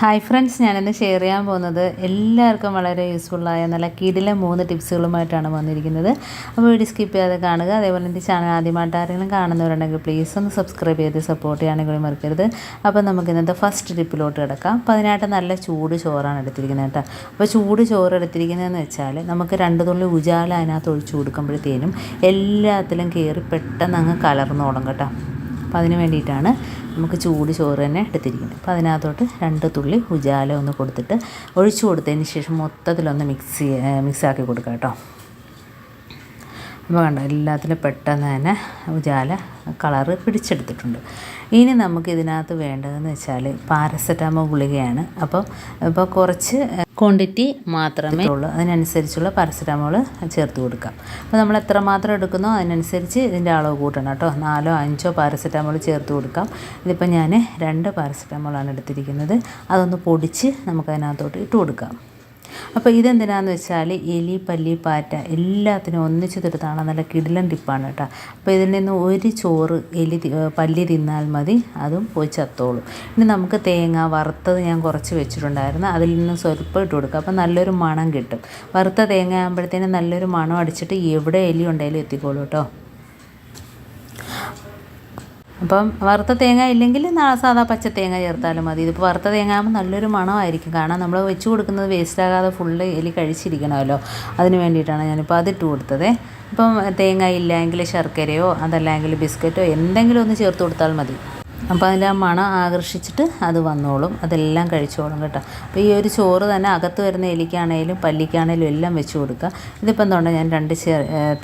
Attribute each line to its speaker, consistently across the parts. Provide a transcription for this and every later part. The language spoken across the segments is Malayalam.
Speaker 1: ഹായ് ഫ്രണ്ട്സ് ഞാനിന്ന് ഷെയർ ചെയ്യാൻ പോകുന്നത് എല്ലാവർക്കും വളരെ യൂസ്ഫുള്ളായ നല്ല കിടിലെ മൂന്ന് ടിപ്സുകളുമായിട്ടാണ് വന്നിരിക്കുന്നത്. അപ്പോൾ വീഡിയോ സ്കിപ്പ് ചെയ്യാതെ കാണുക. അതേപോലെ എന്റെ ചാനൽ ആദ്യമായിട്ട് ആരെങ്കിലും കാണുന്നവരുണ്ടെങ്കിൽ പ്ലീസ് ഒന്ന് സബ്സ്ക്രൈബ് ചെയ്ത് സപ്പോർട്ട് ചെയ്യാനും കൂടി മറക്കരുത്. അപ്പോൾ നമുക്ക് ഇന്നത്തെ ഫസ്റ്റ് ടിപ്പിലോട്ട് കിടക്കാം. അപ്പോൾ അതിനായിട്ട് നല്ല ചൂട് ചോറാണ് എടുത്തിരിക്കുന്നത് കേട്ടോ. അപ്പോൾ ചൂട് ചോറ് എടുത്തിരിക്കുന്നതെന്ന് വെച്ചാൽ നമുക്ക് രണ്ട് തുള്ളി ഉജാല അതിനകത്ത് ഒഴിച്ചു കൊടുക്കുമ്പോഴത്തേനും എല്ലാത്തിലും കയറി പെട്ടെന്ന് അങ്ങ് കലർന്നോളും കേട്ടോ. അപ്പോൾ അതിന് വേണ്ടിയിട്ടാണ് നമുക്ക് ചൂട് ചോറ് തന്നെ എടുത്തിരിക്കുന്നത്. അപ്പോൾ അതിനകത്തോട്ട് രണ്ട് തുള്ളി ഉജാല ഒന്ന് കൊടുത്തിട്ട് ഒഴിച്ചു കൊടുത്തതിന് ശേഷം മൊത്തത്തിലൊന്ന് മിക്സ് മിക്സാക്കി കൊടുക്കുക കേട്ടോ. അപ്പോൾ കണ്ടോ എല്ലാത്തിലും പെട്ടെന്ന് തന്നെ ഉജാല കളറ് പിടിച്ചെടുത്തിട്ടുണ്ട്. ഇനി നമുക്ക് ഇതിനകത്ത് വേണ്ടതെന്ന് വെച്ചാൽ പാരസെറ്റാമോൾ ഗുളികയാണ്. അപ്പോൾ ഇപ്പോൾ കുറച്ച് ക്വാണ്ടിറ്റി മാത്രമേ ഉള്ളൂ. അതിനനുസരിച്ചുള്ള പാരസെറ്റാമോൾ ചേർത്ത് കൊടുക്കാം. അപ്പോൾ നമ്മൾ എത്ര മാത്രം എടുക്കുന്നോ അതിനനുസരിച്ച് ഇതിന്റെ അളവ് കൂട്ടണം കേട്ടോ. നാലോ അഞ്ചോ പാരസെറ്റാമോൾ ചേർത്ത് കൊടുക്കാം. ഇതിപ്പോൾ ഞാൻ രണ്ട് പാരസെറ്റാമോളാണ് എടുത്തിരിക്കുന്നത്. അതൊന്ന് പൊടിച്ച് നമുക്കതിനകത്തോട്ട് ഇട്ട് കൊടുക്കാം. അപ്പോൾ ഇതെന്തിനാന്ന് വെച്ചാൽ എലി പല്ലി പാറ്റ എല്ലാത്തിനും ഒന്നിച്ച് തീർത്താണ് നല്ല കിടിലൻ ടിപ്പാണ് കേട്ടോ. അപ്പോൾ ഇതിൽ നിന്ന് ഒരു ചോറ് എലി പല്ലി തിന്നാൽ മതി. അതും പോയി ചത്തോളും. ഇനി നമുക്ക് തേങ്ങ വറുത്തത് ഞാൻ കുറച്ച് വെച്ചിട്ടുണ്ടായിരുന്നു. അതിൽ നിന്ന് സ്വൽപ്പം ഇട്ട് കൊടുക്കുക അപ്പോൾ നല്ലൊരു മണം കിട്ടും. വറുത്ത തേങ്ങ ആകുമ്പോഴത്തേനും നല്ലൊരു മണം അടിച്ചിട്ട് എവിടെ എലി ഉണ്ടെങ്കിലും എത്തിക്കോളൂ കേട്ടോ. അപ്പം വറുത്ത തേങ്ങ ഇല്ലെങ്കിൽ സാധാ പച്ച തേങ്ങ ചേർത്താലും മതി. ഇതിപ്പോൾ വറുത്ത തേങ്ങ ആകുമ്പോൾ നല്ലൊരു മണമായിരിക്കും. കാരണം നമ്മൾ വെച്ച് കൊടുക്കുന്നത് വേസ്റ്റ് ആകാതെ ഫുള്ള് എലി കഴിച്ചിരിക്കണമല്ലോ. അതിന് വേണ്ടിയിട്ടാണ് ഞാനിപ്പോൾ അതിട്ട് കൊടുത്തത്. ഇപ്പം തേങ്ങ ഇല്ലെങ്കിൽ ശർക്കരയോ അതല്ലെങ്കിൽ ബിസ്ക്കറ്റോ എന്തെങ്കിലും ഒന്ന് ചേർത്ത് കൊടുത്താൽ മതി. അപ്പോൾ അതിന്റെ ആ മണം ആകർഷിച്ചിട്ട് അത് വന്നോളും. അതെല്ലാം കഴിച്ചോളും കേട്ടോ. അപ്പോൾ ഈ ഒരു ചോറ് തന്നെ അകത്ത് വരുന്ന എലിക്കാണേലും പല്ലിക്കാണേലും എല്ലാം വെച്ച് കൊടുക്കുക. ഇതിപ്പോൾ എന്തുകൊണ്ട് ഞാൻ രണ്ട്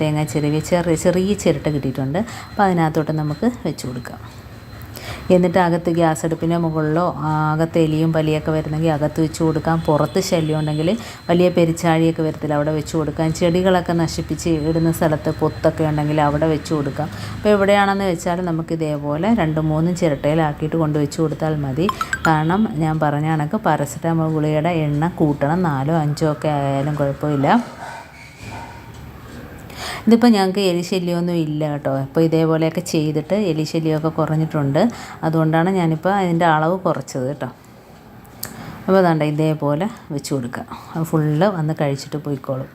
Speaker 1: തേങ്ങ ചെറിയ ചെറിയ ചെറിയ ചിരട്ട കിട്ടിയിട്ടുണ്ട്. അപ്പോൾ അതിനകത്തോട്ട് നമുക്ക് വെച്ച് കൊടുക്കാം. എന്നിട്ട് അകത്ത് ഗ്യാസ് അടുപ്പിന്റെ മുകളിലോ അകത്ത് എലിയും പലിയൊക്കെ വരുന്നെങ്കിൽ അകത്ത് വെച്ച് കൊടുക്കാം. പുറത്ത് ശല്യം ഉണ്ടെങ്കിൽ വലിയ പെരിച്ചാഴിയൊക്കെ വരത്തില്ല അവിടെ വെച്ച് കൊടുക്കാം. ചെടികളൊക്കെ നശിപ്പിച്ച് ഇടുന്ന സ്ഥലത്ത് പൊത്തൊക്കെ ഉണ്ടെങ്കിൽ അവിടെ വെച്ച് കൊടുക്കാം. അപ്പോൾ എവിടെയാണെന്ന് വെച്ചാൽ നമുക്ക് ഇതേപോലെ രണ്ട് മൂന്നും ചിരട്ടയിലാക്കിയിട്ട് കൊണ്ട് വെച്ച് കൊടുത്താൽ മതി. കാരണം ഞാൻ പറഞ്ഞ കണക്ക് പാരസെറ്റാമോൾ ഗുളികയുടെ എണ്ണ കൂട്ടണം. നാലോ അഞ്ചോ ഒക്കെ ആയാലും കുഴപ്പമില്ല. ഇതിപ്പോൾ ഞങ്ങൾക്ക് എലിശല്യമൊന്നും ഇല്ല കേട്ടോ. അപ്പോൾ ഇതേപോലെയൊക്കെ ചെയ്തിട്ട് എലിശല്യമൊക്കെ കുറഞ്ഞിട്ടുണ്ട്. അതുകൊണ്ടാണ് ഞാനിപ്പോൾ അതിന്റെ അളവ് കുറച്ചത് കേട്ടോ. അപ്പോൾ അതാണ്ട് ഇതേപോലെ വെച്ച് കൊടുക്കുക ഫുള്ള് വന്ന് കഴിച്ചിട്ട് പോയിക്കോളും.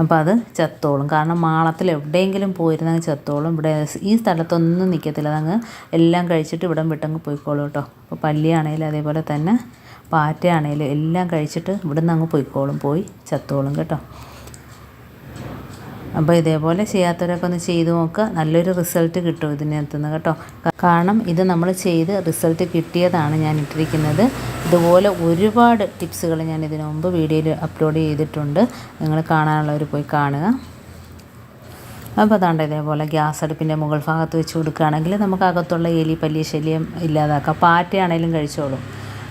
Speaker 1: അപ്പോൾ അത് ചത്തോളും. കാരണം മാളത്തിൽ എവിടെയെങ്കിലും പോയിരുന്നെങ്കിൽ ചത്തോളും. ഇവിടെ ഈ സ്ഥലത്തൊന്നും നിൽക്കത്തില്ല അതങ്ങ് എല്ലാം കഴിച്ചിട്ട് ഇവിടെ വിട്ടങ്ങ് പോയിക്കോളും കേട്ടോ. അപ്പോൾ പല്ലിയാണേലും അതേപോലെ തന്നെ പാറ്റയാണേലും എല്ലാം കഴിച്ചിട്ട് ഇവിടെ നിന്ന് അങ്ങ് പോയിക്കോളും. പോയി ചത്തോളും കേട്ടോ. അപ്പോൾ ഇതേപോലെ ചെയ്യാത്തവരൊക്കെ ഒന്ന് ചെയ്ത് നോക്കുക. നല്ലൊരു റിസൾട്ട് കിട്ടും ഇതിനകത്തുനിന്ന് കേട്ടോ. കാരണം ഇത് നമ്മൾ ചെയ്ത് റിസൾട്ട് കിട്ടിയതാണ് ഞാൻ ഇട്ടിരിക്കുന്നത്. ഇതുപോലെ ഒരുപാട് ടിപ്സുകൾ ഞാൻ ഇതിനു മുമ്പ് വീഡിയോയിൽ അപ്ലോഡ് ചെയ്തിട്ടുണ്ട്. നിങ്ങൾ കാണാനുള്ളവർ പോയി കാണുക. അപ്പോൾ അതാണ്ട് ഇതേപോലെ ഗ്യാസ് അടുപ്പിന്റെ മുകൾ ഭാഗത്ത് വെച്ച് കൊടുക്കുകയാണെങ്കിൽ നമുക്ക് അകത്തുള്ള എലി പല്ലി ശല്യം ഇല്ലാതാക്കാം. പാറ്റയാണേലും കഴിച്ചോളും.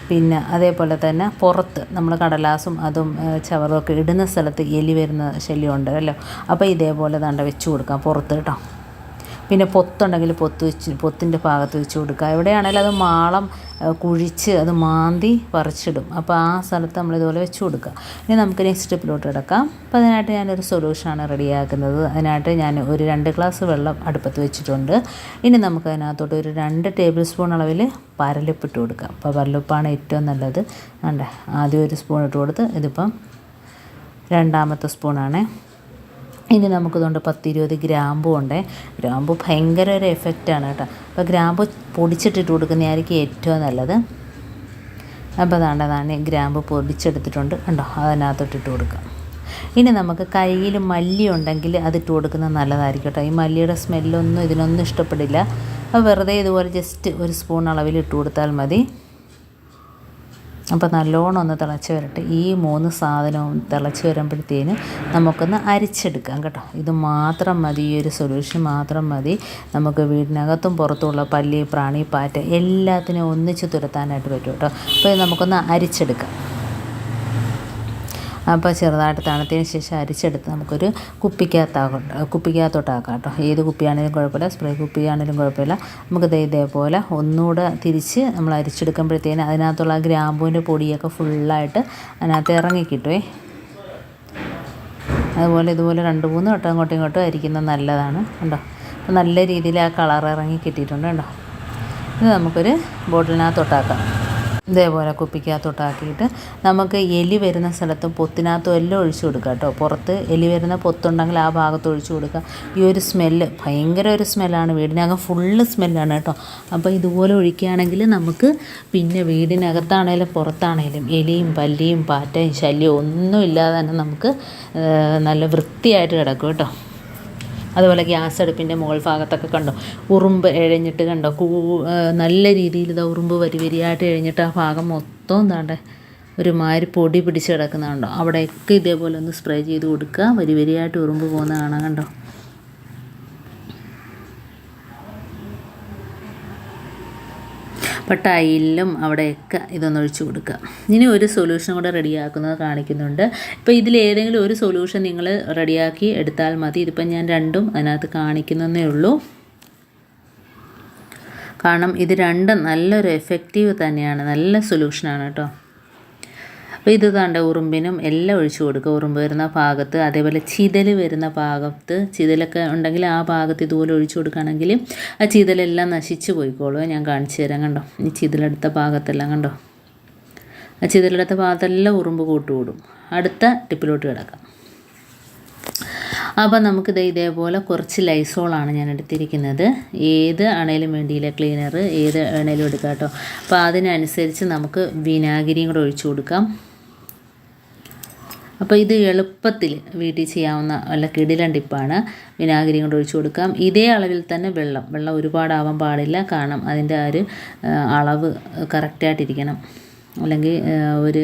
Speaker 1: പിന്നെ അതേപോലെ തന്നെ പുറത്ത് നമ്മൾ കടലാസും അതും ചവറും ഇടുന്ന സ്ഥലത്ത് എലി വരുന്ന ശല്യമുണ്ട് അല്ലോ? അപ്പോൾ ഇതേപോലെ തന്നെ വെച്ച് കൊടുക്കാം പുറത്ത് കേട്ടോ. പിന്നെ പൊത്തുണ്ടെങ്കിൽ പൊത്ത് വെച്ച് പൊത്തിന്റെ ഭാഗത്ത് വെച്ച് കൊടുക്കുക. എവിടെയാണെങ്കിലും അത് മാളം കുഴിച്ച് അത് മാന്തി പറിച്ചിടും. അപ്പോൾ ആ സ്ഥലത്ത് നമ്മൾ ഇതുപോലെ വെച്ച് കൊടുക്കുക. ഇനി നമുക്ക് നെക്സ്റ്റ് സ്റ്റെപ്പിലോട്ട് കിടക്കാം. അപ്പോൾ അതിനായിട്ട് ഞാനൊരു സൊല്യൂഷനാണ് റെഡിയാക്കുന്നത് അതിനായിട്ട് ഞാൻ ഒരു രണ്ട് ഗ്ലാസ് വെള്ളം അടുപ്പത്ത് വെച്ചിട്ടുണ്ട്. ഇനി നമുക്ക് അതിനകത്തോട്ട് ഒരു രണ്ട് ടേബിൾ സ്പൂൺ അളവിൽ പരലുപ്പിട്ട് കൊടുക്കാം. അപ്പോൾ പരലുപ്പാണ് ഏറ്റവും നല്ലത്. വേണ്ട ആദ്യം ഒരു സ്പൂൺ ഇട്ട് കൊടുത്ത് ഇതിപ്പം രണ്ടാമത്തെ സ്പൂണാണേ ഇനി നമുക്കിതുകൊണ്ട് പത്തിരുപത് ഗ്രാമ്പു ഉണ്ട്. ഗ്രാമ്പു ഭയങ്കര ഒരു എഫക്റ്റാണ് കേട്ടോ. അപ്പോൾ ഗ്രാമ്പു പൊടിച്ചിട്ടിട്ട് കൊടുക്കുന്നതായിരിക്കും ഏറ്റവും നല്ലത്. അപ്പോൾ അതാണ്ട് അതാണ് ഗ്രാമ്പു പൊടിച്ചെടുത്തിട്ടുണ്ട്. ഉണ്ടോ അതിനകത്തോട്ടിട്ട് കൊടുക്കാം. ഇനി നമുക്ക് കയ്യിൽ മല്ലി ഉണ്ടെങ്കിൽ അതിട്ട് കൊടുക്കുന്നത് നല്ലതായിരിക്കും കേട്ടോ. ഈ മല്ലിയുടെ സ്മെല്ലൊന്നും ഇതിനൊന്നും ഇഷ്ടപ്പെടില്ല. അപ്പോൾ വെറുതെ ഇതുപോലെ ജസ്റ്റ് ഒരു സ്പൂൺ അളവിൽ ഇട്ട് കൊടുത്താൽ മതി. അപ്പോൾ നല്ലോണം ഒന്ന് തിളച്ച് വരട്ടെ. ഈ മൂന്ന് സാധനവും തിളച്ച് വരുമ്പോഴത്തേന് നമുക്കൊന്ന് അരിച്ചെടുക്കാം കേട്ടോ. ഇത് മാത്രം മതി ഈ ഒരു സൊല്യൂഷൻ മാത്രം മതി. നമുക്ക് വീടിനകത്തും പുറത്തുമുള്ള പല്ലി പ്രാണി പാറ്റ എല്ലാത്തിനും ഒന്നിച്ച് തുരത്താനായിട്ട് പറ്റും കേട്ടോ. അപ്പോൾ നമുക്കൊന്ന് അരിച്ചെടുക്കാം. അപ്പോൾ ചെറുതായിട്ട് തണുത്തതിന് ശേഷം അരിച്ചെടുത്ത് നമുക്കൊരു കുപ്പിക്കകത്താകും കുപ്പിക്കകത്തോട്ടാക്കാം കേട്ടോ ഏത് കുപ്പിയാണെങ്കിലും കുഴപ്പമില്ല സ്പ്രേ കുപ്പിയാണെങ്കിലും കുഴപ്പമില്ല. നമുക്ക് ഇതേപോലെ ഒന്നുകൂടെ തിരിച്ച് നമ്മൾ അരിച്ചെടുക്കുമ്പോഴത്തേന് അതിനകത്തുള്ള ഗ്രാമ്പൂവിന്റെ പൊടിയൊക്കെ ഫുള്ളായിട്ട് അതിനകത്ത് ഇറങ്ങി കിട്ടുമേ അതുപോലെ ഇതുപോലെ രണ്ട് മൂന്ന് വട്ടം അങ്ങോട്ടും ഇങ്ങോട്ടും അരിക്കുന്നത് നല്ലതാണ് കണ്ടോ? അപ്പോൾ നല്ല രീതിയിൽ ആ കളർ ഇറങ്ങി കിട്ടിയിട്ടുണ്ട് കണ്ടോ? ഇത് നമുക്കൊരു ബോട്ടിലിനകത്തോട്ടാക്കാം. ഇതേപോലെ കുപ്പിക്കകത്തോട്ടാക്കിയിട്ട് നമുക്ക് എലി വരുന്ന സ്ഥലത്ത് പൊത്തിനകത്തും എല്ലാം ഒഴിച്ചു കൊടുക്കുക കേട്ടോ. പുറത്ത് എലി വരുന്ന പൊത്തുണ്ടെങ്കിൽ ആ ഭാഗത്ത് ഒഴിച്ചു കൊടുക്കുക. ഈ ഒരു സ്മെല്ല് ഭയങ്കര ഒരു സ്മെല്ലാണ് വീടിനകം ഫുള്ള് സ്മെല്ലാണ് കേട്ടോ. അപ്പോൾ ഇതുപോലെ ഒഴിക്കുകയാണെങ്കിൽ നമുക്ക് പിന്നെ വീടിനകത്താണേലും പുറത്താണേലും എലിയും പല്ലിയും പാറ്റയും ശല്യവും ഒന്നും ഇല്ലാതെ തന്നെ നമുക്ക് നല്ല വൃത്തിയായിട്ട് കിടക്കും കേട്ടോ. അതുപോലെ ഗ്യാസ് അടുപ്പിന്റെ മുകൾ ഭാഗത്തൊക്കെ കണ്ടോ? ഉറുമ്പ് എഴഞ്ഞിട്ട് കണ്ടോ? കൂ നല്ല രീതിയിൽ ഇതാ ഉറുമ്പ് വരി വരിയായിട്ട് എഴഞ്ഞിട്ട് ആ ഭാഗം മൊത്തം എന്താണ്ടേ ഒരു മാതിരി പൊടി പിടിച്ച് കിടക്കുന്നതുണ്ടോ അവിടെയൊക്കെ ഇതേപോലെ ഒന്ന് സ്പ്രേ ചെയ്ത് കൊടുക്കുക. വരി വരിയായിട്ട് ഉറുമ്പ് പോകുന്ന കാണാം കണ്ടോ? ടൈലിലും അവിടെയൊക്കെ ഇതൊന്ന് ഒഴിച്ചു കൊടുക്കുക. ഇനി ഒരു സൊല്യൂഷൻ കൂടെ റെഡിയാക്കുന്നത് കാണിക്കുന്നുണ്ട്. ഇപ്പോൾ ഇതിലേതെങ്കിലും ഒരു സൊല്യൂഷൻ നിങ്ങൾ റെഡിയാക്കി എടുത്താൽ മതി. ഇതിപ്പം ഞാൻ രണ്ടും അതിനകത്ത് കാണിക്കുന്നതേ ഉള്ളൂ. കാരണം ഇത് രണ്ടും നല്ലൊരു എഫക്റ്റീവ് തന്നെയാണ്. നല്ല സൊല്യൂഷനാണ് കേട്ടോ. അപ്പോൾ ഇത് കണ്ട ഉറുമ്പിനും എല്ലാം ഒഴിച്ചു കൊടുക്കുക. ഉറുമ്പ് വരുന്ന ഭാഗത്ത് അതേപോലെ ചിതൽ വരുന്ന ഭാഗത്ത് ചിതലൊക്കെ ഉണ്ടെങ്കിൽ ആ ഭാഗത്ത് ഇതുപോലെ ഒഴിച്ചു കൊടുക്കുകയാണെങ്കിൽ ആ ചിതലെല്ലാം നശിച്ചു പോയിക്കോളൂ. ഞാൻ കാണിച്ചു തരാം കണ്ടോ? ഈ ചിതലെടുത്ത ഭാഗത്തെല്ലാം കണ്ടോ? ആ ചിതലെടുത്ത ഭാഗത്തെല്ലാം ഉറുമ്പ് കൂട്ടുകൂടും അടുത്ത ടിപ്പിലോട്ട് കിടക്കാം. അപ്പോൾ നമുക്കിത് ഇതേപോലെ കുറച്ച് ലൈസോളാണ് ഞാൻ എടുത്തിരിക്കുന്നത്. ഏത് ആണേലും വേണ്ടിയില്ല ക്ലീനർ ഏത് ആണേലും എടുക്കാം കേട്ടോ. അപ്പോൾ അതിനനുസരിച്ച് നമുക്ക് വിനാഗിരിയും കൂടെ ഒഴിച്ചു കൊടുക്കാം. അപ്പോൾ ഇത് എളുപ്പത്തിൽ വീട്ടിൽ ചെയ്യാവുന്ന വല്ല കിടിലൻ ടിപ്പാണ് വിനാഗിരി കൊണ്ട് ഒഴിച്ചു കൊടുക്കാം. ഇതേ അളവിൽ തന്നെ വെള്ളം. വെള്ളം ഒരുപാടാവാൻ പാടില്ല. കാരണം അതിന്റെ ആ ഒരു അളവ് കറക്റ്റായിട്ടിരിക്കണം അല്ലെങ്കിൽ ഒരു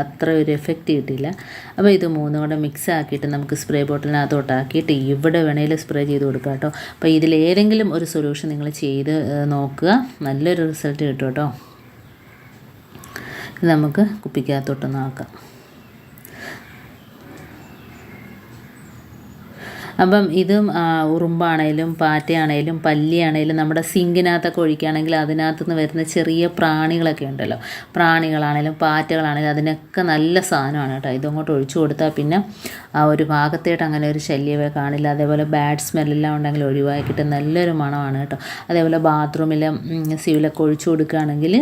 Speaker 1: അത്ര ഒരു എഫക്റ്റ് കിട്ടിയില്ല. അപ്പോൾ ഇത് മൂന്നും കൂടെ മിക്സ് ആക്കിയിട്ട് നമുക്ക് സ്പ്രേ ബോട്ടിലിനകത്തോട്ടാക്കിയിട്ട് ഇവിടെ വേണേലും സ്പ്രേ ചെയ്ത് കൊടുക്കുക കേട്ടോ. അപ്പോൾ ഇതിലേതെങ്കിലും ഒരു സൊല്യൂഷൻ നിങ്ങൾ ചെയ്ത് നോക്കുക. നല്ലൊരു റിസൾട്ട് കിട്ടും കേട്ടോ. ഇത് നമുക്ക് കുപ്പിക്കകത്തോട്ടൊന്ന് ആക്കാം. അപ്പം ഇതും ഉറുമ്പാണേലും പാറ്റയാണേലും പല്ലിയാണേലും നമ്മുടെ സിങ്കിനകത്തൊക്കെ ഒഴിക്കുകയാണെങ്കിൽ അതിനകത്ത് നിന്ന് വരുന്ന ചെറിയ പ്രാണികളൊക്കെ ഉണ്ടല്ലോ. പ്രാണികളാണേലും പാറ്റകളാണേലും അതിനൊക്കെ നല്ല സാധനമാണ് കേട്ടോ. ഇതങ്ങോട്ട് ഒഴിച്ചു കൊടുത്താൽ പിന്നെ ഒരു ഭാഗത്തേട്ട് അങ്ങനെ ഒരു ശല്യമേ കാണില്ല. അതേപോലെ ബാഡ് സ്മെല്ലെല്ലാം ഉണ്ടെങ്കിൽ ഒഴിവാക്കിയിട്ട് നല്ലൊരു മണമാണ് കേട്ടോ. അതേപോലെ ബാത്റൂമിലെ സീവിലൊക്കെ ഒഴിച്ചു കൊടുക്കുകയാണെങ്കിൽ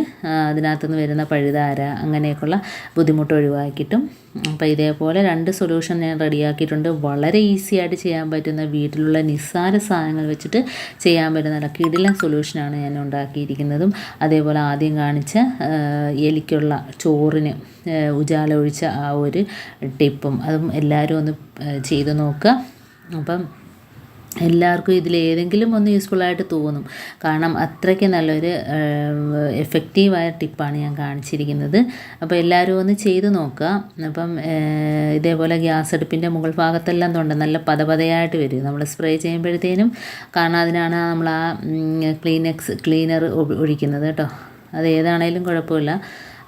Speaker 1: അതിനകത്തുനിന്ന് വരുന്ന പഴുതാര അങ്ങനെയൊക്കെയുള്ള ബുദ്ധിമുട്ട് ഒഴിവാക്കിയിട്ടും അപ്പോൾ ഇതേപോലെ രണ്ട് സൊല്യൂഷൻ ഞാൻ റെഡിയാക്കിയിട്ടുണ്ട്. വളരെ ഈസി ആയിട്ട് ചെയ്യാൻ പറ്റുന്ന വീട്ടിലുള്ള നിസ്സാര സാധനങ്ങൾ വെച്ചിട്ട് ചെയ്യാൻ പറ്റുന്ന നല്ല കിടിലൻ സൊല്യൂഷനാണ് ഞാൻ ഉണ്ടാക്കിയിരിക്കുന്നതും. അതേപോലെ ആദ്യം കാണിച്ച എലിക്കുള്ള ചോറിന് ഉജാല ഒഴിച്ച ആ ഒരു ടിപ്പും. അതും എല്ലാവരും ഒന്ന് ചെയ്തു നോക്കുക. അപ്പം എല്ലാവർക്കും ഇതിൽ ഏതെങ്കിലും ഒന്ന് യൂസ്ഫുള്ളായിട്ട് തോന്നും. കാരണം അത്രയ്ക്ക് നല്ലൊരു എഫക്റ്റീവായ ടിപ്പാണ് ഞാൻ കാണിച്ചിരിക്കുന്നത്. അപ്പോൾ എല്ലാവരും ഒന്ന് ചെയ്ത് നോക്കുക. അപ്പം ഇതേപോലെ ഗ്യാസ് അടുപ്പിന്റെ മുകൾ ഭാഗത്തെല്ലാം തൊണ്ട് നല്ല പതപതയായിട്ട് വരും. നമ്മൾ സ്പ്രേ ചെയ്യുമ്പോഴത്തേനും കാരണം അതിനാണ് നമ്മൾ ആ ക്ലീനെക്സ് ക്ലീനർ ഒഴിക്കുന്നത് കേട്ടോ. അത് ഏതാണേലും കുഴപ്പമില്ല.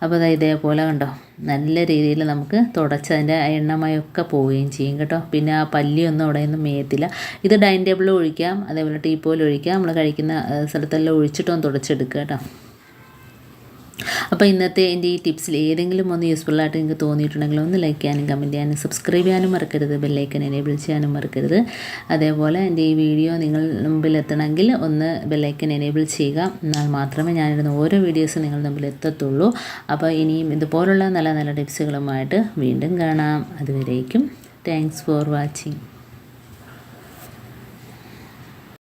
Speaker 1: അപ്പോൾ അത് ഇതേപോലെ കണ്ടോ? നല്ല രീതിയിൽ നമുക്ക് തുടച്ചതിന്റെ എണ്ണമയൊക്കെ പോവുകയും ചെയ്യും കേട്ടോ. പിന്നെ ആ പല്ലിയൊന്നും അവിടെ ഒന്നും മേയത്തില്ല. ഇത് ഡൈനിങ് ടേബിളിൽ ഒഴിക്കാം അതേപോലെ ടീപ്പോയിൽ ഒഴിക്കാം. നമ്മൾ കഴിക്കുന്ന സ്ഥലത്തെല്ലാം ഒഴിച്ചിട്ടൊന്ന് തുടച്ചെടുക്കുക കേട്ടോ. അപ്പോൾ ഇന്നത്തെ എന്റെ ഈ ടിപ്സിൽ ഏതെങ്കിലും ഒന്ന് യൂസ്ഫുൾ ആയിട്ട് നിങ്ങൾക്ക് തോന്നിയിട്ടുണ്ടെങ്കിൽ ഒന്ന് ലൈക്ക് ചെയ്യാനും കമന്റ് ചെയ്യാനും സബ്സ്ക്രൈബ് ചെയ്യാനും മറക്കരുത്. ബെല്ലൈക്കൻ എനേബിൾ ചെയ്യാനും മറക്കരുത്. അതേപോലെ എന്റെ ഈ വീഡിയോ നിങ്ങൾ മുമ്പിൽ എത്തണമെങ്കിൽ ഒന്ന് ബെല്ലൈക്കൻ എനേബിൾ ചെയ്യുക. എന്നാൽ മാത്രമേ ഞാനിടുന്ന ഓരോ വീഡിയോസും നിങ്ങൾ മുമ്പിൽ എത്തത്തുള്ളൂ. അപ്പോൾ ഇനിയും ഇതുപോലുള്ള നല്ല നല്ല ടിപ്സുകളുമായിട്ട് വീണ്ടും കാണാം. അതുവരേക്കും താങ്ക്സ് ഫോർ വാച്ചിങ്